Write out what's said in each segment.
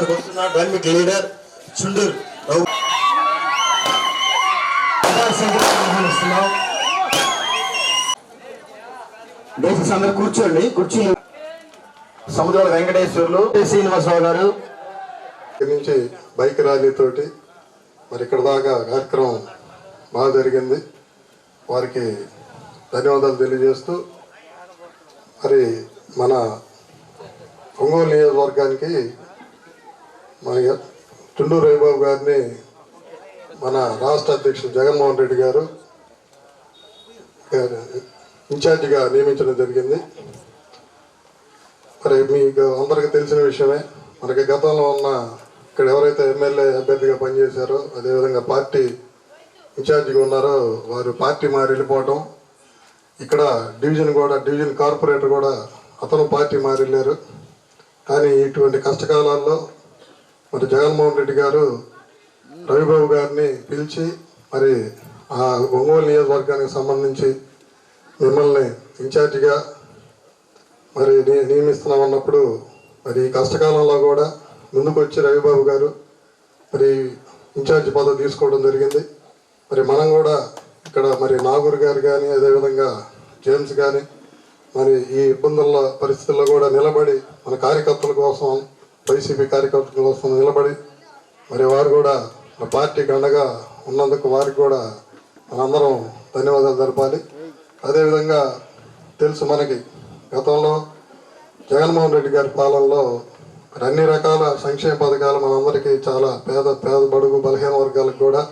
సమావేశానికి వస్తున్న. Dynamic leader Chunduru దయచేసి అందరు కూర్చోండి కుర్చీలు సముద్రాల వెంకటేశ్వర్లు శ్రీనివాసరావు గారు. ఇక్కడి నుంచి బైక్ ర్యాలీతోటి మరి ఇక్కడ దాకా కార్యక్రమం బాగా జరిగింది. వారికి ధన్యవాదాలు తెలియజేస్తూ మరి మన ఒంగోలు నియోజకవర్గానికి మన చుండూరు రవిబాబు గారిని మన రాష్ట్ర అధ్యక్షుడు జగన్మోహన్ రెడ్డి గారు గారు ఇన్ఛార్జిగా నియమించడం జరిగింది. మరి మీకు అందరికీ తెలిసిన విషయమే మనకి గతంలో ఉన్న ఇక్కడ ఎవరైతే ఎమ్మెల్యే అభ్యర్థిగా పనిచేశారో అదేవిధంగా పార్టీ ఇన్ఛార్జిగా ఉన్నారో వారు పార్టీ మారి వెళ్ళిపోవటం ఇక్కడ డివిజన్ కూడా డివిజన్ కార్పొరేటర్ కూడా అతను పార్టీ మారి వెళ్ళారు. కానీ ఇటువంటి కష్టకాలాల్లో మరి జగన్మోహన్ రెడ్డి గారు రవిబాబు గారిని పిలిచి మరి ఆ ఒంగోలు నియోజకవర్గానికి సంబంధించి మిమ్మల్ని ఇన్ఛార్జిగా మరి ని- నియమిస్తున్నామన్నప్పుడు మరి కష్టకాలంలో కూడా ముందుకు వచ్చి రవిబాబు గారు మరి ఇన్ఛార్జి పదవి తీసుకోవడం జరిగింది. మరి మనం కూడా ఇక్కడ మరి నాగూర్ గారు కానీ అదేవిధంగా జేమ్స్ కానీ మరి ఈ ఇబ్బందుల పరిస్థితుల్లో కూడా నిలబడి మన కార్యకర్తల కోసం వైసీపీ కార్యకర్తల కోసం నిలబడి మరి వారు కూడా మన పార్టీకి అండగా ఉన్నందుకు వారికి కూడా మనందరం ధన్యవాదాలు జరపాలి. అదేవిధంగా తెలుసు మనకి గతంలో జగన్మోహన్ రెడ్డి గారి పాలనలో అన్ని రకాల సంక్షేమ పథకాలు మనందరికీ చాలా పేద పేద బడుగు బలహీన వర్గాలకు కూడా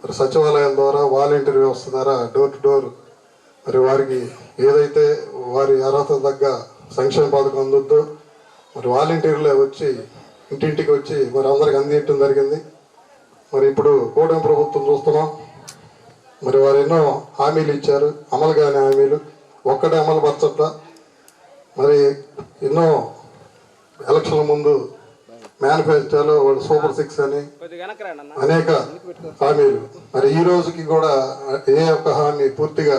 మరి సచివాలయం ద్వారా వాలంటీర్ వ్యవస్థ ద్వారా డోర్ టు డోర్ మరి వారికి ఏదైతే వారి అర్హత తగ్గ సంక్షేమ పథకం అందుద్దో మరి వాలంటీర్లే వచ్చి ఇంటింటికి వచ్చి మరి అందరికి అందించడం జరిగింది. మరి ఇప్పుడు కూటమి ప్రభుత్వం చూస్తున్నాం. మరి వారు ఎన్నో హామీలు ఇచ్చారు. అమలు కాని హామీలు. ఒక్కటే అమలు పరచట్ల మరి ఎన్నో ఎలక్షన్ల ముందు మేనిఫెస్టోలో వాళ్ళు సూపర్ సిక్స్ అని అనేక హామీలు. మరి ఈ రోజుకి కూడా ఏ ఒక్క హామీ పూర్తిగా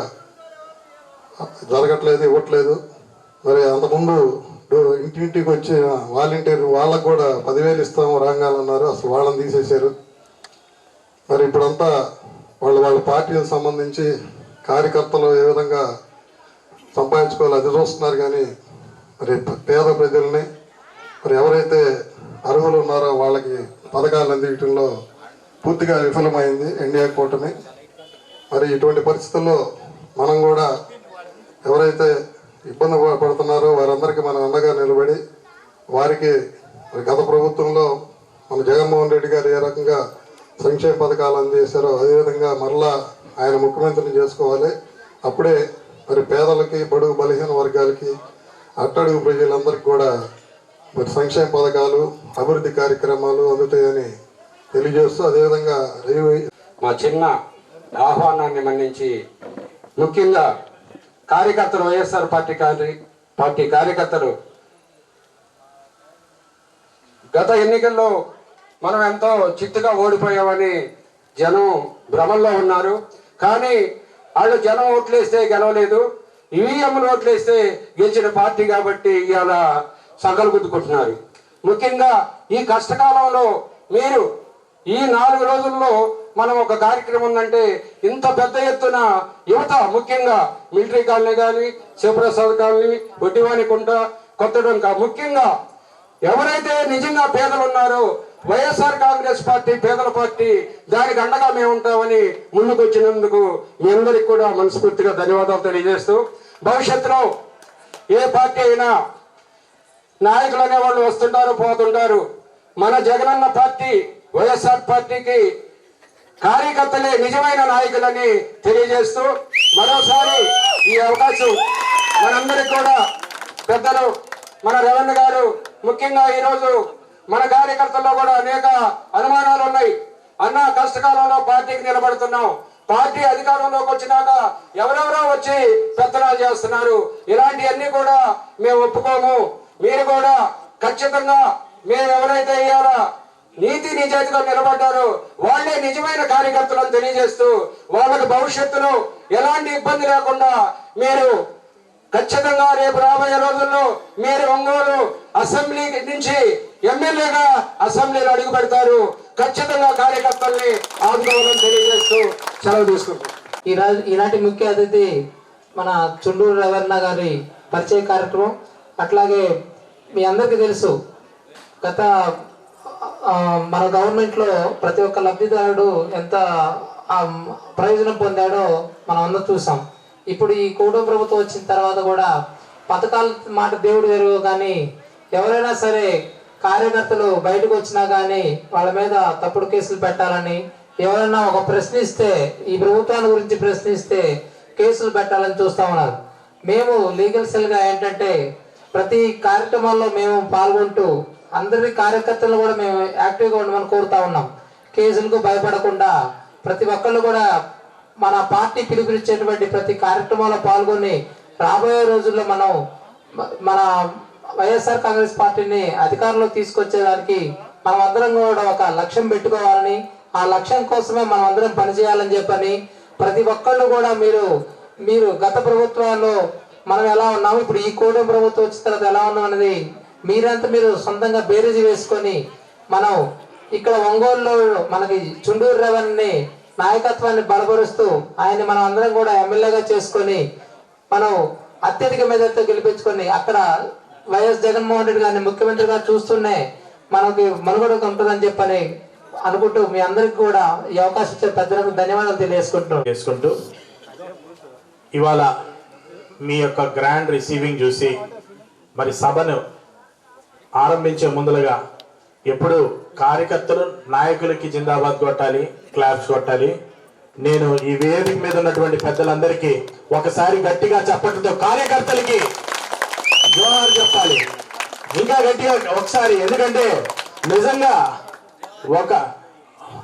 జరగట్లేదు ఇవ్వట్లేదు. మరి అంతకుముందు ఇంటింటికి వచ్చే వాలంటీర్ వాళ్ళకు కూడా పదివేలు ఇస్తాము రాగాలన్నారు. అసలు వాళ్ళని తీసేశారు. మరి ఇప్పుడంతా వాళ్ళు వాళ్ళ పార్టీలకు సంబంధించి కార్యకర్తలు ఏ విధంగా సంపాదించుకోవాలి అది చూస్తున్నారు కానీ మరి పేద ప్రజల్ని మరి ఎవరైతే అర్హులు ఉన్నారో వాళ్ళకి పథకాలు అందించడంలో పూర్తిగా విఫలమైంది ఎన్డీఏ కూటమి. మరి ఇటువంటి పరిస్థితుల్లో మనం కూడా ఎవరైతే ఇబ్బంది పడుతున్నారో. వారందరికీ మనం అండగా నిలబడి వారికి గత ప్రభుత్వంలో మన జగన్మోహన్ రెడ్డి గారు ఏ రకంగా సంక్షేమ పథకాలు అందజేశారో అదేవిధంగా మరలా ఆయన ముఖ్యమంత్రిని చేసుకోవాలి. అప్పుడే మరి పేదలకి బడుగు బలహీన వర్గాలకి అట్టడుగు ప్రజలందరికీ కూడా మరి సంక్షేమ పథకాలు అభివృద్ధి కార్యక్రమాలు అందుతాయని తెలియజేస్తూ అదేవిధంగా రైల్వే మా చిన్న ఆహ్వానాన్ని మన్నించి ముఖ్యంగా కార్యకర్తలు వైఎస్ఆర్ పార్టీ కార్య పార్టీ కార్యకర్తలు. గత ఎన్నికల్లో మనం ఎంతో చిత్తుగా ఓడిపోయామని జనం భ్రమంలో ఉన్నారు. కానీ వాళ్ళు జనం ఓట్లేస్తే గెలవలేదు. ఈవీఎంలు ఓట్లేస్తే గెలిచిన పార్టీ కాబట్టి ఇవాళ సగలు గుద్దుకుంటున్నారు ముఖ్యంగా ఈ కష్టకాలంలో మీరు ఈ నాలుగు రోజుల్లో మనం ఒక కార్యక్రమం ఉందంటే ఇంత పెద్ద ఎత్తున యువత ముఖ్యంగా మిలిటరీ కాలనీ కానీ శివప్రసాద్ కాలనీ ఒడ్డివాణి కుంట కొత్తడంక ముఖ్యంగా ఎవరైతే నిజంగా పేదలు ఉన్నారో వైఎస్ఆర్ కాంగ్రెస్ పార్టీ పేదల పార్టీ దానికి అండగా మేము ఉంటామని ముందుకొచ్చినందుకు మీ అందరికి కూడా మనస్ఫూర్తిగా ధన్యవాదాలు తెలియజేస్తూ భవిష్యత్తులో ఏ పార్టీ అయినా నాయకులు అనే వాళ్ళు వస్తుంటారు పోతుంటారు. మన జగనన్న పార్టీ వైఎస్ఆర్ పార్టీకి కార్యకర్తలే నిజమైన నాయకులని తెలియజేస్తూ మరోసారి ఈ అవకాశం మనందరికి కూడా పెద్దలు మన రేవణ్ గారు ముఖ్యంగా ఈరోజు మన కార్యకర్తల్లో కూడా అనేక అనుమానాలు ఉన్నాయి. అన్న కష్టకాలంలో పార్టీకి నిలబడుతున్నాం. పార్టీ అధికారంలోకి వచ్చినాక ఎవరెవరో వచ్చి పెత్తనాలు చేస్తున్నారు. ఇలాంటివన్నీ కూడా మేము ఒప్పుకోము. మీరు కూడా ఖచ్చితంగా మేము ఎవరైతే అయ్యారా నీతి నిజాయితీగా నిలబడ్డారు. వాళ్ళే నిజమైన కార్యకర్తలను తెలియజేస్తూ వాళ్ళకి భవిష్యత్తులో ఎలాంటి ఇబ్బంది లేకుండా మీరు ఖచ్చితంగా రేపు రాబోయే రోజుల్లో మీరు ఒంగోలు అసెంబ్లీ నుంచి ఎమ్మెల్యేగా అసెంబ్లీలో అడుగు పెడతారు. ఖచ్చితంగా కార్యకర్తల్ని ఆందోళన తెలియజేస్తూ సెలవు తీసుకుంటాం ఈ ఈనాటి ముఖ్య అతిథి మన చుండూరు రవణ గారి పరిచయ కార్యక్రమం. అట్లాగే మీ అందరికీ తెలుసు గత మన గవర్నమెంట్లో ప్రతి ఒక్క లబ్ధిదారుడు ఎంత ప్రయోజనం పొందాడో మనం అందరూ చూసాం. ఇప్పుడు ఈ కూటమి ప్రభుత్వం వచ్చిన తర్వాత కూడా పథకాల మాట దేవుడు ఎరువు కానీ ఎవరైనా సరే కార్యకర్తలు బయటకు వచ్చినా కానీ వాళ్ళ మీద తప్పుడు కేసులు పెట్టాలని ఎవరైనా ఒక ప్రశ్నిస్తే ఈ ప్రభుత్వాన్ని గురించి ప్రశ్నిస్తే కేసులు పెట్టాలని చూస్తా ఉన్నారు. మేము లీగల్ సెల్గా ఏంటంటే ప్రతి కార్యక్రమాల్లో మేము పాల్గొంటూ అందరి కార్యకర్తలు కూడా మేము యాక్టివ్గా ఉండమని కోరుతా ఉన్నాం. కేసులకు భయపడకుండా ప్రతి ఒక్కళ్ళు కూడా మన పార్టీ పిలుపునిచ్చేటువంటి ప్రతి కార్యక్రమంలో పాల్గొని రాబోయే రోజుల్లో మనం మన వైఎస్ఆర్ కాంగ్రెస్ పార్టీని అధికారంలో తీసుకొచ్చేదానికి మనం అందరం కూడా ఒక లక్ష్యం పెట్టుకోవాలని ఆ లక్ష్యం కోసమే మనం అందరం పనిచేయాలని చెప్పని ప్రతి ఒక్కళ్ళు కూడా మీరు మీరు గత ప్రభుత్వాల్లో మనం ఎలా ఉన్నాము ఇప్పుడు ఈ కూటమి ప్రభుత్వం వచ్చిన తర్వాత ఎలా ఉన్నాం అనేది మీరంతా మీరు సొంతంగా బేరీజు వేసుకొని మనం ఇక్కడ ఒంగోలులో మనకి చుండూరు రేవణ్ని నాయకత్వాన్ని బలపరుస్తూ ఆయన్ని మనం అందరం కూడా ఎమ్మెల్యేగా చేసుకొని మనం అత్యధిక మెదడుతో గెలిపించుకొని అక్కడ వైఎస్ జగన్మోహన్ రెడ్డి గారిని ముఖ్యమంత్రిగా చూస్తూనే మనకి మనుగడ ఉంటుందని చెప్పని అనుకుంటూ మీ అందరికి కూడా ఈ అవకాశం ఇచ్చే పెద్దలకు ధన్యవాదాలు తెలియజేసుకుంటూ చేసుకుంటూ ఇవాళ మీ యొక్క గ్రాండ్ రిసీవింగ్ చూసి మరి సభను ఆరంభించే ముందులుగా ఎప్పుడు కార్యకర్తలు నాయకులకి జిందాబాద్ కొట్టాలి క్లాప్స్ కొట్టాలి. నేను ఈ వేదిక మీద ఉన్నటువంటి పెద్దలందరికీ ఒకసారి గట్టిగా చప్పట్లతో కార్యకర్తలకి జోహార్ చెప్పాలి. ఇంకా గట్టిగా ఒకసారి ఎందుకంటే నిజంగా ఒక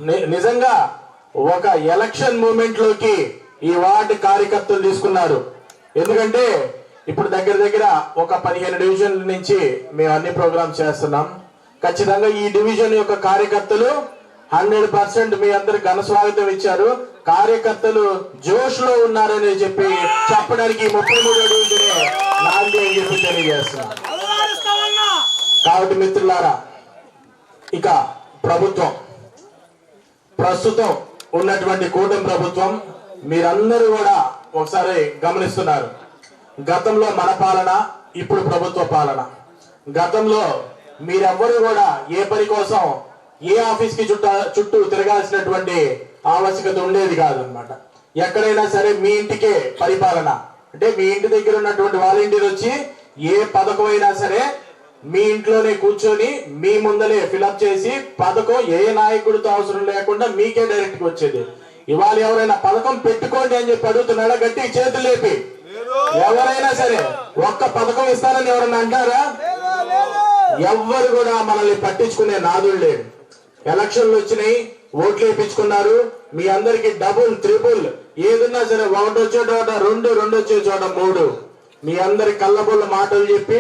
ని- నిజంగా ఒక ఎలక్షన్ మూమెంట్లోకి ఈ వార్డు కార్యకర్తలు తీసుకున్నారు. ఎందుకంటే ఇప్పుడు దగ్గర దగ్గర ఒక పదిహేను డివిజన్ల నుంచి మేము అన్ని ప్రోగ్రామ్స్ చేస్తున్నాం. ఖచ్చితంగా ఈ డివిజన్ యొక్క కార్యకర్తలు హండ్రెడ్ పర్సెంట్ మీ అందరు ఘన స్వాగతం ఇచ్చారు. కార్యకర్తలు జోష్లో ఉన్నారని చెప్పి చెప్పడానికి ముప్పై మూడో డివిజనే నాంది అని చెప్పి తెలియజేస్తున్నాం. కాబట్టి మిత్రులారా ఇక ప్రభుత్వం. ప్రస్తుతం ఉన్నటువంటి కూటమి ప్రభుత్వం మీరందరూ కూడా ఒకసారి గమనిస్తున్నారు. గతంలో మన పాలన ఇప్పుడు ప్రభుత్వ పాలన. గతంలో మీరెవ్వరూ కూడా ఏ పని కోసం ఏ ఆఫీస్కి చుట్టూ చుట్టూ తిరగాల్సినటువంటి ఆవశ్యకత ఉండేది కాదనమాట ఎక్కడైనా సరే మీ ఇంటికే పరిపాలన. అంటే మీ ఇంటి దగ్గర ఉన్నటువంటి వాలంటీర్ వచ్చి ఏ పథకం అయినా సరే మీ ఇంట్లోనే కూర్చొని మీ ముందలే ఫిలప్ చేసి పథకం ఏ నాయకుడితో అవసరం లేకుండా మీకే డైరెక్ట్గా వచ్చేది. ఇవాళ ఎవరైనా పథకం పెట్టుకోండి అని చెప్పి అడుగుతున్నాడా గట్టి చేతులు లేపి ఎవరైనా సరే ఒక్క పథకం ఇస్తారని ఎవరైనా అంటారా? ఎవ్వరు కూడా మనల్ని పట్టించుకునే నాదులు లేడు ఎలక్షన్లు వచ్చినాయి ఓట్లు వేయించుకున్నారు. మీ అందరికి డబుల్ త్రిబుల్ ఏదున్నా సరే ఒకటి వచ్చే చోట రెండు రెండు వచ్చే చోట మూడు. మీ అందరి కళ్ళబుల్ల మాటలు చెప్పి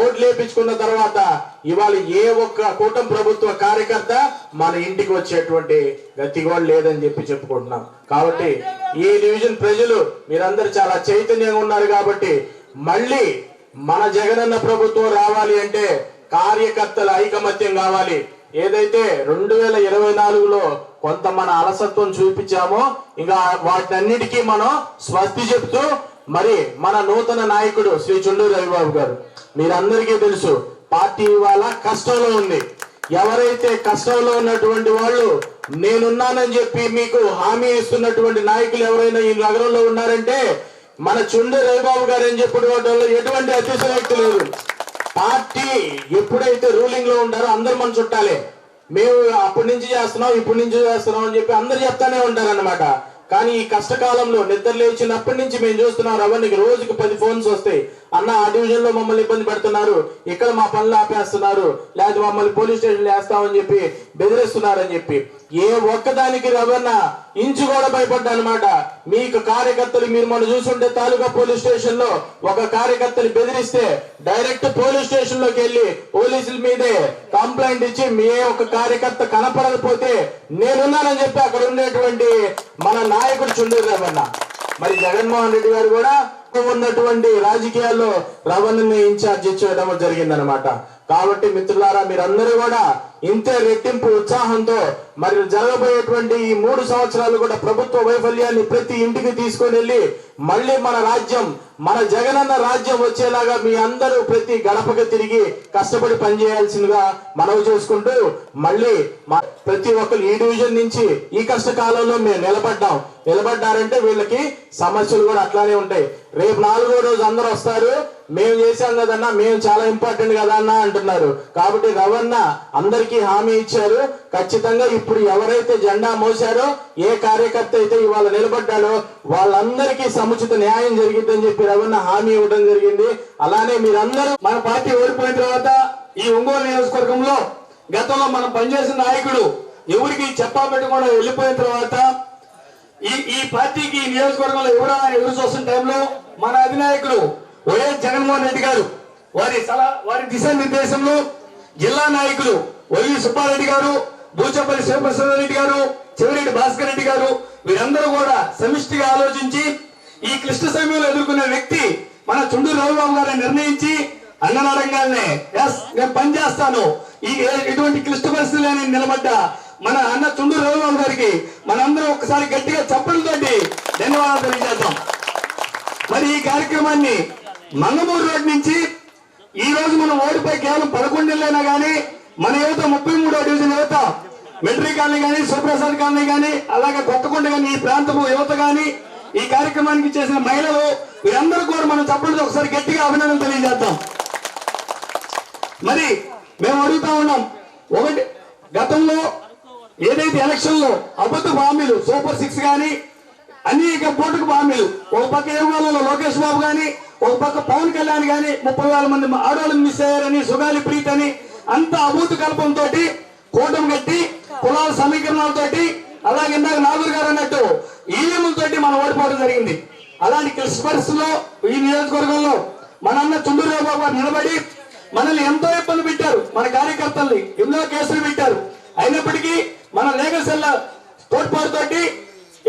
ఓట్లు వేయించుకున్న తర్వాత ఇవాళ ఏ ఒక్క కూటమి ప్రభుత్వ కార్యకర్త మన ఇంటికి వచ్చేటువంటి గతి కూడా లేదని చెప్పి చెప్పుకుంటున్నాం. కాబట్టి ఈ డివిజన్ ప్రజలు మీరందరూ చాలా చైతన్యంగా ఉన్నారు కాబట్టి మళ్ళీ మన జగనన్న ప్రభుత్వం రావాలి అంటే కార్యకర్తల ఐకమత్యం కావాలి. ఏదైతే రెండు వేల ఇరవై నాలుగులో కొంత మన అలసత్వం చూపించామో ఇంకా వాటన్నిటికీ మనం స్వస్తి చెప్తూ మరి మన నూతన నాయకుడు శ్రీ చుండూరు రవిబాబు గారు మీరందరికీ తెలుసు పార్టీ ఇవాళ కష్టంలో ఉంది. ఎవరైతే కష్టంలో ఉన్నటువంటి వాళ్ళు నేనున్నానని చెప్పి మీకు హామీ ఇస్తున్నటువంటి నాయకులు ఎవరైనా ఈ నగరంలో ఉన్నారంటే మన చుండూరు రవిబాబు గారు అని వాళ్ళు ఎటువంటి అతిశయోక్తి లేదు. పార్టీ ఎప్పుడైతే రూలింగ్లో ఉంటారో అందరు మన చుట్టాలే. మేము అప్పటి నుంచి చేస్తున్నాం ఇప్పటి నుంచి చేస్తున్నాం అని చెప్పి అందరు చెప్తానే ఉంటారన్నమాట. కానీ ఈ కష్టకాలంలో నిద్ర లేచినప్పటి నుంచి మేము చూస్తున్నాం రవణికి రోజుకి పది ఫోన్స్ వస్తాయి. అన్న ఆ డివిజన్లో మమ్మల్ని ఇబ్బంది పెడుతున్నారు. ఇక్కడ మా పనులు ఆపేస్తున్నారు. లేకపోతే మమ్మల్ని పోలీస్ స్టేషన్ వేస్తామని చెప్పి బెదిరిస్తున్నారని చెప్పి. ఏ ఒక్కదానికి రవణ ఇంచు కూడా భయపడ్డా అనమాట మీకు కార్యకర్తలు మీరు మనం చూసుంటే తాలూకా పోలీస్ స్టేషన్లో ఒక కార్యకర్తని బెదిరిస్తే డైరెక్ట్ పోలీస్ స్టేషన్లోకి వెళ్ళి పోలీసుల మీదే కంప్లైంట్ ఇచ్చి మీ ఒక కార్యకర్త కనపడకపోతే నేనున్నానని చెప్పి అక్కడ ఉండేటువంటి మన నాయకుడు చుండూరు రవణ. మరి జగన్మోహన్ రెడ్డి గారు కూడా ఉన్నటువంటి రాజకీయాల్లో రవణని ఇన్ఛార్జ్ ఇచ్చేయడం జరిగిందనమాట కాబట్టి మిత్రులారా మీరందరూ కూడా ఇంతే రెట్టింపు ఉత్సాహంతో మరి జరగబోయేటువంటి ఈ మూడు సంవత్సరాలు కూడా ప్రభుత్వ వైఫల్యాన్ని ప్రతి ఇంటికి తీసుకొని వెళ్ళి మళ్ళీ మన రాజ్యం మన జగనన్న రాజ్యం వచ్చేలాగా మీ అందరూ ప్రతి గడపకు తిరిగి కష్టపడి పనిచేయాల్సిందిగా మనవి చేసుకుంటూ మళ్ళీ మా- ప్రతి ఒక్కరు ఈ డివిజన్ నుంచి ఈ కష్టకాలంలో మేము నిలబడ్డాం. నిలబడ్డారంటే వీళ్ళకి సమస్యలు కూడా అట్లానే ఉంటాయి. రేపు నాలుగో రోజు అందరూ వస్తారు. మేము చేశాం కదన్నా మేము చాలా ఇంపార్టెంట్ కదా అన్నా అంటున్నారు. కాబట్టి రవణ అందరికీ హామీ ఇచ్చారు. ఖచ్చితంగా ఇప్పుడు ఎవరైతే జెండా మోసారో ఏ కార్యకర్త అయితే ఇవాళ నిలబడ్డాడో వాళ్ళందరికీ సముచిత న్యాయం జరిగిద్దని చెప్పి రవణ హామీ ఇవ్వడం జరిగింది. అలానే మీరందరూ మన పార్టీ ఓడిపోయిన తర్వాత ఈ ఒంగోలు నియోజకవర్గంలో గతంలో మనం పనిచేసిన నాయకుడు ఎవరికి చెప్పా పెట్టకుండా వెళ్ళిపోయిన తర్వాత ఈ ఈ పార్టీకి ఈ నియోజకవర్గంలో ఎవరైనా ఎదురు చూస్తున్న టైంలో మన అధినాయకుడు వైఎస్ జగన్మోహన్ రెడ్డి గారు వారి సలహా వారి దిశానిర్దేశంలో జిల్లా నాయకులు వైవి సుబ్బారెడ్డి గారు బూచపల్లి శివప్రసాద్ రెడ్డి గారు చెవిరెడ్డి భాస్కర్ రెడ్డి గారు వీరందరూ కూడా సమిష్టిగా ఆలోచించి ఈ క్లిష్ట సమయంలో ఎదుర్కొనే వ్యక్తి మన చుండూరు రవిబాబు గారిని నిర్ణయించి అన్ననడంగానే ఎస్ నేను పని చేస్తాను. ఈ ఎటువంటి క్లిష్ట పరిస్థితుల్లో నేను నిలబడ్డా మన అన్న చుండూరు రవిబాబు గారికి మనందరం ఒకసారి గట్టిగా చప్పలతోటి ధన్యవాదాలు తెలియజేద్దాం. మరి ఈ కార్యక్రమాన్ని మంగమూరు రోడ్ నుంచి ఈ రోజు మనం ఓడిపోయి కేవలం పదకొండు కానీ మన యువత ముప్పై మూడో డివిజన్ యువత మిలిటరీ కాలనీ కానీ సుప్రసాద్ కాలనీ కానీ అలాగే కొత్తకొండ కానీ ఈ ప్రాంతపు యువత కానీ ఈ కార్యక్రమానికి చేసిన మహిళలు వీరందరూ కూడా మనం చప్పలతో ఒకసారి గట్టిగా అభినందన తెలియజేద్దాం. మరి మేము అడుగుతా ఉన్నాం ఒకటి గతంలో ఏదైతే ఎలక్షన్లో అబద్ధ హామీలు సూపర్ సిక్స్ కానీ అనేక పూటకు హామీలు ఒక పక్క ఏమో లోకేష్ బాబు కానీ ఒక పక్క పవన్ కళ్యాణ్ కానీ ముప్పై వేల మంది ఆడవాళ్ళు మిస్ అయ్యారని సుగాలి ప్రీత్ అని అంత అభూత కల్పంతో కూటమి కట్టి కులాల సమీకరణాలతోటి అలాగే ఇందాక నాగూర్ గారు అన్నట్టు ఈవీఎంలతోటి మనం ఓడిపోవడం జరిగింది. అలాంటి క్లిష్ట పరిస్థితుల్లో ఈ నియోజకవర్గంలో మన అన్న చుండూరు బాబు గారు నిలబడి మనల్ని ఎంతో ఇబ్బంది పెట్టారు. మన కార్యకర్తల్ని ఎన్నో కేసులు పెట్టారు. అయినప్పటికీ మన లీగల్ సెల్ తోడ్పాటుతోటి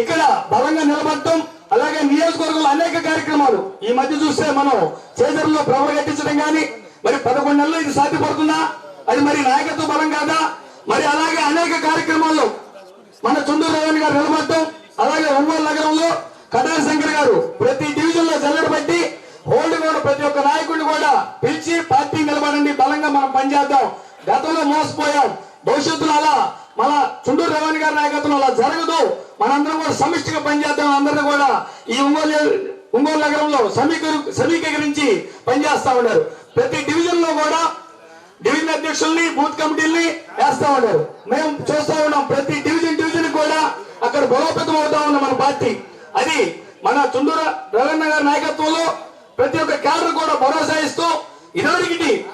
ఇక్కడ బలంగా నిలబడటం అలాగే నియోజకవర్గంలో అనేక కార్యక్రమాలు ఈ మధ్య చూస్తే మనం చేజర్లో ప్రభలు కట్టించడం కానీ మరి పదకొండు నెలలు ఇది సాధ్యపడుతుందా? అది మరి నాయకత్వ బలం కాదా? మరి అలాగే అనేక కార్యక్రమాల్లో మన చుండూరు రేవణ్ గారు నిలబడటం అలాగే ఒంగోలు నగరంలో కటారి శంకర్ గారు ప్రతి డివిజన్లో జల్లెడ బట్టి హోల్డ్ కూడా ప్రతి ఒక్క నాయకుడిని కూడా పిలిచి పార్టీ నిలబడండి బలంగా మనం పనిచేద్దాం. గతంలో మోసపోయాం. భవిష్యత్తులో అలా మన చుండూరు రేవణ్ గారి నాయకత్వంలో అలా జరగదు. మనందరం కూడా సమిష్టిగా పనిచేద్దాం అందరిని కూడా ఈ ఒంగోలు ఒంగోలు నగరంలో సమీకరి సమీకరించి పనిచేస్తా ఉన్నారు. ప్రతి డివిజన్లో కూడా డివిజన్ అధ్యక్షుల్ని బూత్ కమిటీల్ని వేస్తా ఉన్నారు. మేము చూస్తా ఉన్నాం. ప్రతి డివిజన్ డివిజన్ కూడా అక్కడ బలోపేతం అవుతా ఉన్న మన పార్టీ. అది మన చుండూరు రవీంద్ర గారి నాయకత్వంలో ప్రతి ఒక్క క్యాడర్ కూడా భరోసా ఇస్తూ ఇదివరకటి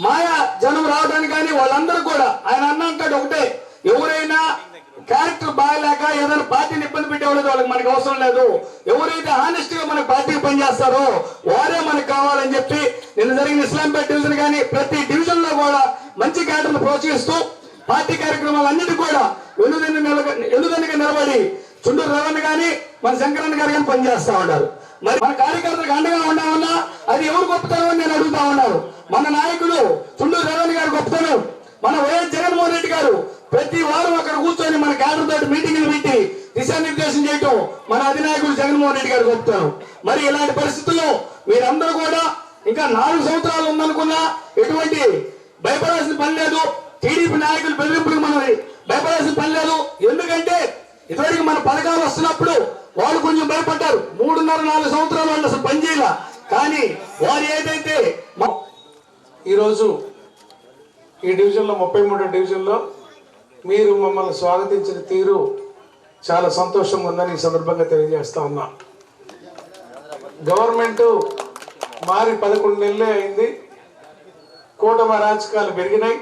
మాయా జనం రావడానికి కానీ వాళ్ళందరూ కూడా ఆయన అన్నాక ఒకటే ఎవరైనా క్యారెక్టర్ బాగలేక ఏదైనా పార్టీని ఇబ్బంది పెట్టేవాళ్ళు వాళ్ళకి మనకు అవసరం లేదు. ఎవరైతే హానెస్ట్గా మన పార్టీకి పనిచేస్తారో వారే మనకు కావాలని చెప్పి నిన్న జరిగిన ఇస్లాంపేట డివిజన్ కానీ ప్రతి డివిజన్లో కూడా మంచి క్యాడర్ను ప్రోత్సహిస్తూ పార్టీ కార్యక్రమాలన్నిటి కూడా వెనుదన్ని నిలబ నిలబడి చుండూరు రవణ గాని మన శంకరన్న గారు కానీ పనిచేస్తా ఉన్నారు. మరి మన కార్యకర్తలకు అండగా ఉండామన్నా అది ఎవరు గొప్పతనం అని నేను అడుగుతా ఉన్నాను. మన నాయకుడు చుండూరు రవణ గారు గొప్పతనం. మన వైఎస్ జగన్మోహన్ రెడ్డి గారు ప్రతి వారం అక్కడ కూర్చొని మన కేంద్ర తోటి మీటింగ్లు పెట్టి దిశానిర్దేశం చేయటం మన అధినాయకుడు జగన్మోహన్ రెడ్డి గారు గొప్పతనం. మరి ఇలాంటి పరిస్థితుల్లో మీరందరూ కూడా ఇంకా నాలుగు సంవత్సరాలు ఉందనుకున్నా ఎటువంటి భయపడాల్సిన పని లేదు. టీడీపీ నాయకులు బెదిరింపులకు మనం భయపడాల్సిన పని లేదు. ఎందుకంటే ఇదివరకు మన పథకాలు వస్తున్నప్పుడు వాళ్ళు కొంచెం భయపడ్డారు. మూడున్నర నాలుగు సంవత్సరాలు వాళ్ళు అసలు పనిచేయాల కానీ వారు ఏదైతే ఈరోజు ఈ డివిజన్లో ముప్పై మూడో డివిజన్లో మీరు మమ్మల్ని స్వాగతించిన తీరు చాలా సంతోషంగా ఉందని ఈ సందర్భంగా తెలియజేస్తా ఉన్నా. గవర్నమెంట్ మారి పదకొండు నెలలే అయింది. కూటమి రాజకాలు పెరిగినాయి.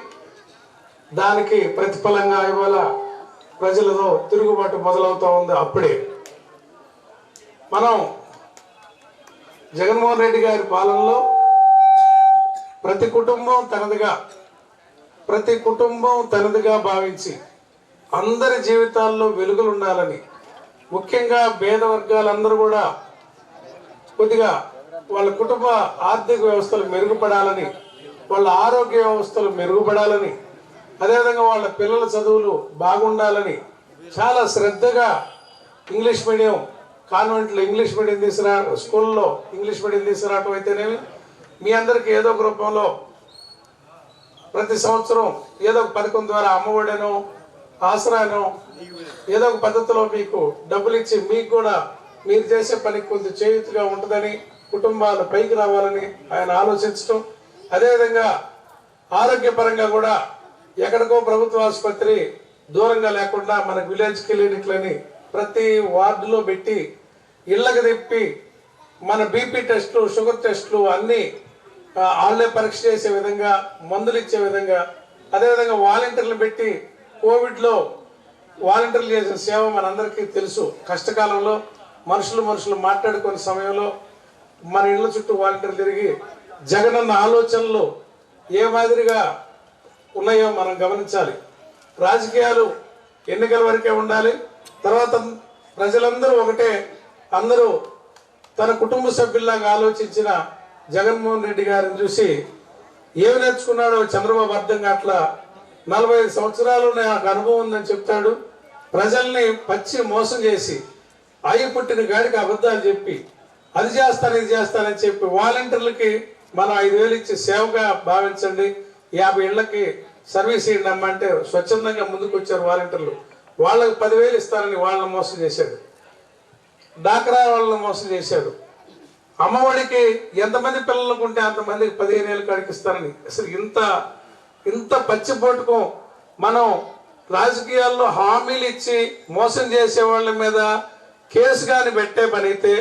దానికి ప్రతిఫలంగా ఇవాళ ప్రజలతో తిరుగుబాటు మొదలవుతూ ఉంది అప్పుడే. మనం జగన్మోహన్ రెడ్డి గారి పాలనలో ప్రతి కుటుంబం తనదిగా ప్రతి కుటుంబం తనదిగా భావించి అందరి జీవితాల్లో వెలుగులు ఉండాలని ముఖ్యంగా భేద వర్గాలందరూ కూడా కొద్దిగా వాళ్ళ కుటుంబ ఆర్థిక వ్యవస్థలు మెరుగుపడాలని వాళ్ళ ఆరోగ్య వ్యవస్థలు మెరుగుపడాలని అదేవిధంగా వాళ్ళ పిల్లల చదువులు బాగుండాలని చాలా శ్రద్ధగా ఇంగ్లీష్ మీడియం కాన్వెంట్లో ఇంగ్లీష్ మీడియం తీసుకురా స్కూల్లో ఇంగ్లీష్ మీడియం తీసుకురావటం అయితేనేమి మీ అందరికీ ఏదో ఒక రూపంలో ప్రతి సంవత్సరం ఏదో ఒక పథకం ద్వారా అమ్మఒడనో ఆసరానో ఏదో ఒక పద్ధతిలో మీకు డబ్బులు ఇచ్చి మీకు కూడా మీరు చేసే పనికి కొంత చేయుతుగా ఉంటుందని కుటుంబాలు పైకి రావాలని ఆయన ఆలోచించడం అదేవిధంగా ఆరోగ్యపరంగా కూడా ఎక్కడికో ప్రభుత్వ ఆసుపత్రి దూరంగా లేకుండా మన విలేజ్ క్లినిక్లని ప్రతి వార్డులో పెట్టి ఇళ్ళకి తిప్పి మన బీపీ టెస్టులు షుగర్ టెస్టులు అన్నీ ఆన్లైన్ పరీక్ష చేసే విధంగా మందులు ఇచ్చే విధంగా అదేవిధంగా వాలంటీర్లు పెట్టి కోవిడ్లో వాలంటీర్లు చేసిన సేవ మనందరికీ తెలుసు. కష్టకాలంలో మనుషులు మనుషులు మాట్లాడుకునే సమయంలో మన ఇళ్ళ చుట్టూ వాలంటీర్లు తిరిగి జగనన్న ఆలోచనలు ఏ మాదిరిగా ఉన్నాయో మనం గమనించాలి. రాజకీయాలు ఎన్నికల వరకే ఉండాలి. తర్వాత ప్రజలందరూ ఒకటే అందరూ తన కుటుంబ సభ్యుల్లాగా ఆలోచించిన జగన్మోహన్ రెడ్డి గారిని చూసి ఏమి నేర్చుకున్నాడో చంద్రబాబు అర్థం అట్లా నలభై ఐదు సంవత్సరాలు నాకు అనుభవం ఉందని చెప్తాడు. ప్రజల్ని పచ్చి మోసం చేసి అయ్యి పుట్టిన గాడికి అబద్ధాలు చెప్పి అది చేస్తాను ఇది చేస్తానని చెప్పి వాలంటీర్లకి మనం ఐదు వేలు ఇచ్చి సేవగా భావించండి. యాభై ఏళ్ళకి సర్వీస్ ఇవ్వండి అమ్మ అంటే స్వచ్ఛందంగా ముందుకు వచ్చారు వాలంటీర్లు. వాళ్ళకి పదివేలు ఇస్తానని వాళ్ళని మోసం చేశాడు. డాక్రా వాళ్ళని మోసం చేశాడు. అమ్మఒడికి ఎంతమంది పిల్లలకు ఉంటే అంతమందికి పదిహేను ఏళ్ళు కాడికి ఇస్తారని. అసలు ఇంత ఇంత పచ్చిపోటుకం మనం రాజకీయాల్లో హామీలు ఇచ్చి మోసం చేసే వాళ్ళ మీద కేసు కానీ పెట్టే పని అయితే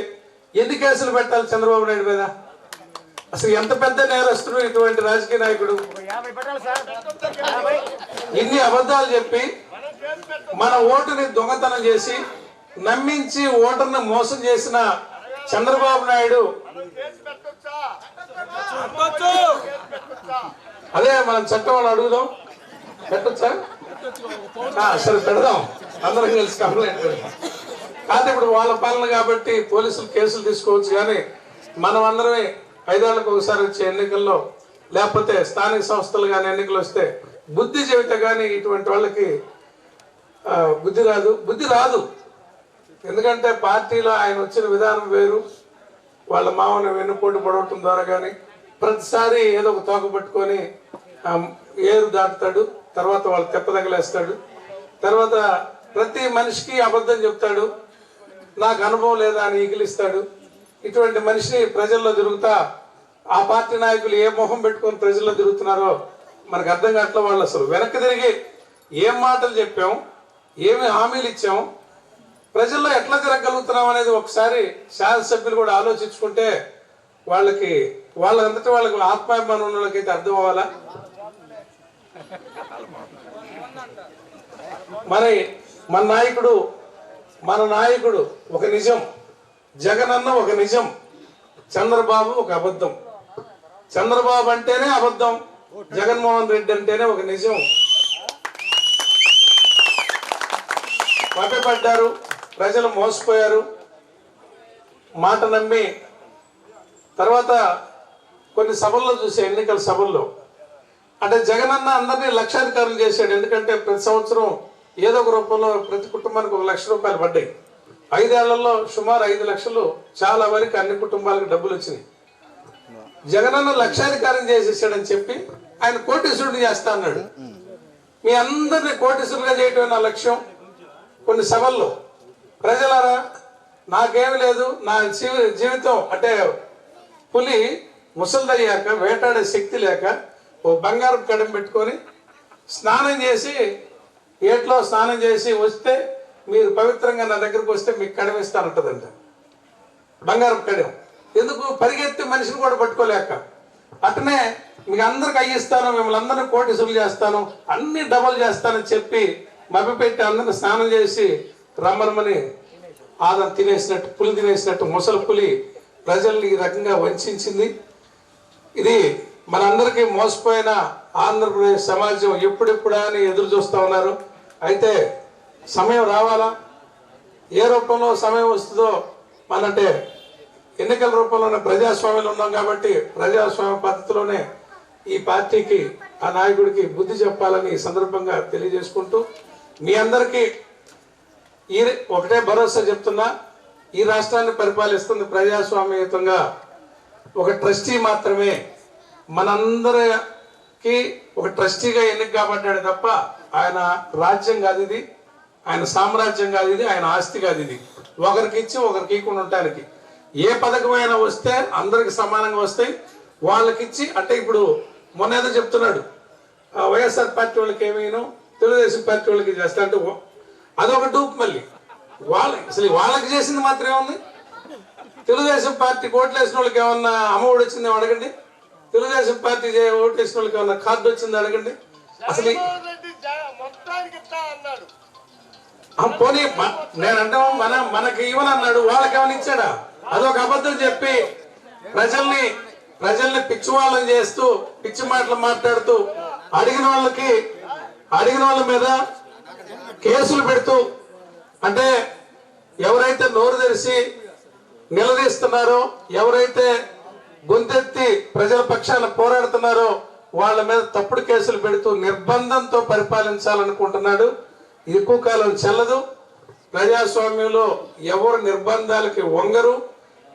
ఎన్ని కేసులు పెట్టాలి చంద్రబాబు నాయుడు మీద? అసలు ఎంత పెద్ద నేరస్తుడు ఇటువంటి రాజకీయ నాయకుడు? ఇన్ని అబద్ధాలు చెప్పి మన ఓటుని దొంగతనం చేసి నమ్మించి ఓటర్ని మోసం చేసిన చంద్రబాబు నాయుడు. అదే మనం చట్టం వాళ్ళు అడుగుదాం. పెట్టచ్చా? సరే పెడదాం. అందరం కలిసి కంప్లైంట్ పెడదాం. కాదు ఇప్పుడు వాళ్ళ పాలన కాబట్టి పోలీసులు కేసులు తీసుకోవచ్చు కానీ మనం అందరమే ఐదేళ్ళకు ఒకసారి వచ్చే ఎన్నికల్లో లేకపోతే స్థానిక సంస్థలు కానీ ఎన్నికలు వస్తే బుద్ధి చెబితే కానీ ఇటువంటి వాళ్ళకి బుద్ధి రాదు. బుద్ధి రాదు. ఎందుకంటే పార్టీలో ఆయన వచ్చిన విధానం వేరు. వాళ్ళ మామని వెన్నుపోటు పడవటం ద్వారా కానీ ప్రతిసారి ఏదో ఒక తోక పట్టుకొని ఏరు దాటుతాడు తర్వాత వాళ్ళు తెప్పదగలేస్తాడు తర్వాత ప్రతి మనిషికి అబద్ధం చెప్తాడు. నాకు అనుభవం లేదా అని ఈగిలిస్తాడు. ఇటువంటి మనిషిని ప్రజల్లో తిరుగుతా ఆ పార్టీ నాయకులు ఏ మొహం పెట్టుకొని ప్రజల్లో తిరుగుతున్నారో మనకు అర్థం కావట్లే వాళ్ళు అసలు. వెనక్కి తిరిగి ఏం మాటలు చెప్పాం ఏమి హామీలు ఇచ్చాం ప్రజల్లో ఎట్లా తిరగలుగుతున్నాం అనేది ఒకసారి శాసనసభ్యులు కూడా ఆలోచించుకుంటే వాళ్ళకి వాళ్ళంతటి వాళ్ళకి ఆత్మాభిమానం ఉన్న వాళ్ళకైతే అర్థం అవ్వాలా? మరి మన నాయకుడు మన నాయకుడు ఒక నిజం. జగన్ అన్న ఒక నిజం. చంద్రబాబు ఒక అబద్ధం. చంద్రబాబు అంటేనే అబద్ధం. జగన్మోహన్ రెడ్డి అంటేనే ఒక నిజం. పట్టబడ్డారు ప్రజలు మోసపోయారు. మాట నమ్మి తర్వాత కొన్ని సభల్లో చూసే ఎన్నికల సభల్లో. అంటే జగన్ అన్న అందరినీ లక్షాధికారులు చేశాడు. ఎందుకంటే ప్రతి సంవత్సరం ఏదో ఒక రూపంలో ప్రతి కుటుంబానికి ఒక లక్ష రూపాయలు పడ్డాయి. ఐదేళ్ళలో సుమారు ఐదు లక్షలు చాలా వరకు అన్ని కుటుంబాలకు డబ్బులు వచ్చినాయి. జగనన్న లక్షాధికారం చేసేసాడని చెప్పి ఆయన కోటీశ్వరుడు చేస్తా అన్నాడు. మీ అందరినీ కోటీశ్వరులుగా చేయటమే నా లక్ష్యం. కొన్ని సభల్లో ప్రజలారా నాకేమి లేదు. నా జీవి- జీవితం అంటే పులి ముసలిదయ్యాక వేటాడే శక్తి లేక ఓ బంగారు కడం పెట్టుకొని స్నానం చేసి ఏట్లో స్నానం చేసి వస్తే మీరు పవిత్రంగా నా దగ్గరకు వస్తే మీకు కడం ఇస్తానంటదంట. బంగారం కడియం ఎందుకు? పరిగెత్తి మనిషిని కూడా పట్టుకోలేక. అట్నే మీకు అందరికి అయ్యిస్తాను మిమ్మల్ని అందరినీ కోటి సులు చేస్తాను అన్ని డబల్ చేస్తానని చెప్పి మభ్యపెట్టి అందరిని స్నానం చేసి రమ్మనమని ఆదం తినేసినట్టు పులి తినేసినట్టు ముసలి పులి ప్రజల్ని ఈ రకంగా వంచింది ఇది మనందరికీ మోసపోయిన ఆంధ్రప్రదేశ్ సమాజం ఎప్పుడెప్పుడా అని ఎదురు చూస్తూ ఉన్నారు. అయితే సమయం రావాలా? ఏ రూపంలో సమయం వస్తుందో మనంటే ఎన్నికల రూపంలోనే ప్రజాస్వామ్యంలో ఉన్నాం కాబట్టి ప్రజాస్వామ్య పద్ధతిలోనే ఈ పార్టీకి ఆ నాయకుడికి బుద్ధి చెప్పాలని సందర్భంగా తెలియజేసుకుంటూ మీ అందరికీ ఈ ఒకటే భరోసా చెప్తున్నా ఈ రాష్ట్రాన్ని పరిపాలిస్తుంది ప్రజాస్వామ్యయుతంగా ఒక ట్రస్టీ మాత్రమే. మనందరికి ఒక ట్రస్టీగా ఎన్నిక కాబడ్డాడు తప్ప ఆయన రాజ్యం కాదు ఇది ఆయన సామ్రాజ్యం కాదు ఇది ఆయన ఆస్తి కాదు ఇది. ఒకరికి ఇచ్చి ఒకరికి ఇవ్వకుండా ఉండటానికి. ఏ పథకమైనా వస్తే అందరికి సమానంగా వస్తాయి. వాళ్ళకి ఇచ్చి అంటే ఇప్పుడు మొన్న ఏదో చెప్తున్నాడు వైఎస్ఆర్ పార్టీ వాళ్ళకి ఏమైనా తెలుగుదేశం పార్టీ వాళ్ళకి చేస్తా అంటే అదొక డూప్ మళ్ళీ. వాళ్ళ అసలు వాళ్ళకి చేసింది మాత్రం ఏముంది? తెలుగుదేశం పార్టీ ఓట్లు వేసిన వాళ్ళకి ఏమన్నా అమ్మఒడి వచ్చిందేమో అడగండి. తెలుగుదేశం పార్టీ చే- ఓటు వేసిన వాళ్ళకి ఏమన్నా కార్డు వచ్చింది అడగండి. అసలు పోనీ నేనంటే మన మనకి ఇవ్వనన్నాడు వాళ్ళకి ఏమైనా ఇచ్చాడా? అదొక అబద్ధం చెప్పి ప్రజల్ని ప్రజల్ని పిచ్చి వాళ్ళని చేస్తూ పిచ్చి మాటలు మాట్లాడుతూ అడిగిన వాళ్ళకి అడిగిన వాళ్ళ మీద కేసులు పెడుతూ అంటే ఎవరైతే నోరు తెరిచి నిలదీస్తున్నారో ఎవరైతే గొంతెత్తి ప్రజల పక్షాన పోరాడుతున్నారో వాళ్ళ మీద తప్పుడు కేసులు పెడుతూ నిర్బంధంతో పరిపాలించాలనుకుంటున్నాడు. ఎక్కువ కాలం చెల్లదు. ప్రజాస్వామ్యంలో ఎవరు నిర్బంధాలకి వంగరు.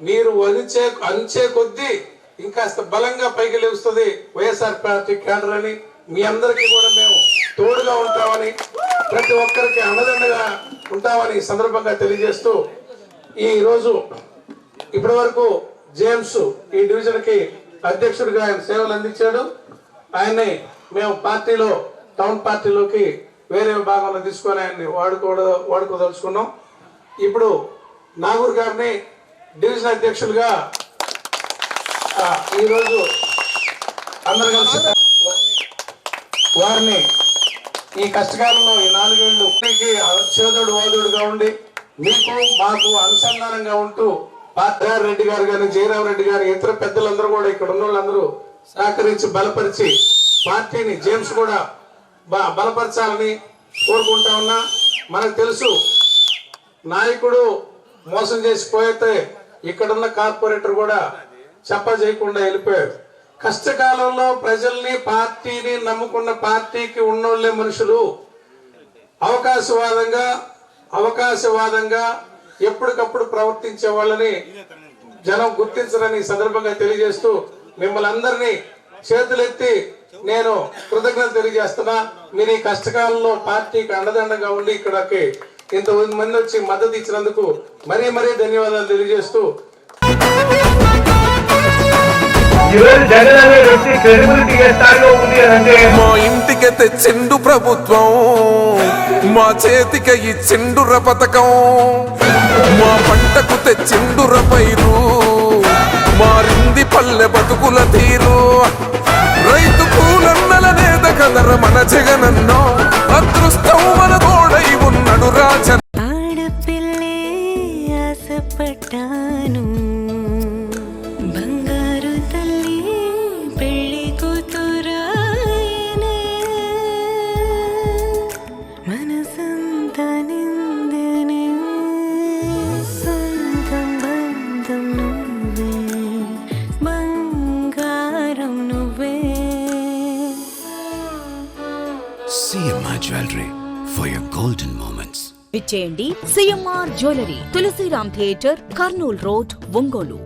మీరు వదిచే అంచే కొద్దీ ఇంకాస్త బలంగా పైకి లేస్తుంది వైఎస్ఆర్ పార్టీ కేడర్ అని మీ అందరికీ కూడా మేము తోడుగా ఉంటామని ప్రతి ఒక్కరికి అండదండగా ఉంటామని సందర్భంగా తెలియజేస్తూ ఈరోజు ఇప్పటి వరకు జేమ్స్ ఈ డివిజన్కి అధ్యక్షుడిగా ఆయన సేవలు అందించాడు. ఆయన్ని మేము పార్టీలో టౌన్ పార్టీలోకి వేరే భాగంలో తీసుకొని ఆయన్ని వాడుకోవడం వాడుకోదలుచుకున్నాం. ఇప్పుడు నాగూర్ గారిని డివిజన్ అధ్యక్షులుగా ఈరోజు అందరు కలిసి వారిని ఈ కష్టకాలంలో ఈ నాలుగేళ్ళు మీకు వాదుడుగా ఉండి మీకు మాకు అనుసంధానంగా ఉంటూ పాత్రార్ రెడ్డి గారు కానీ జయరాం రెడ్డి గారు ఇతర పెద్దలందరూ కూడా ఇక్కడ ఉన్న వాళ్ళందరూ సహకరించి బలపరిచి పార్టీని జేమ్స్ కూడా బలపరచాలని కోరుకుంటా ఉన్నా. మనకు తెలుసు నాయకుడు మోసం చేసిపోయితే ఇక్కడున్న కార్పొరేటర్ కూడా చెప్ప చేయకుండా వెళ్ళిపోయారు కష్టకాలంలో ప్రజల్ని పార్టీని నమ్ముకున్న పార్టీకి ఉన్నోళ్ళే మనుషులు. అవకాశవాదంగా అవకాశవాదంగా ఎప్పటికప్పుడు ప్రవర్తించే వాళ్ళని జనం గుర్తించరని సందర్భంగా తెలియజేస్తూ మిమ్మల్ని అందరినీ చేతులెత్తి నేను కృతజ్ఞత తెలియజేస్తున్నా. మీరు ఈ కష్టకాలంలో పార్టీకి అండదండగా ఉండి ఇక్కడికి ఇంత మంది వచ్చి మద్దతు ఇచ్చినందుకు మరీ మరీ ధన్యవాదాలు తెలియజేస్తూ. ఈరోజు జగన్ అనే వ్యక్తి క్రెడిబిలిటీ స్థాయిలో ఉంది అంటే మా ఇంటికి తెచ్చిండు ప్రభుత్వం మా చేతికి ఇచ్చిండుర పథకం మా పంటకు తెచ్చిండుర పైరు మారింది పల్లె బతుకుల తీరు. రైతు పూలన్నల నేత కదర మన జగనన్నో అదృష్టం మన jewellery Tulsiram theatre Kurnool road Ongole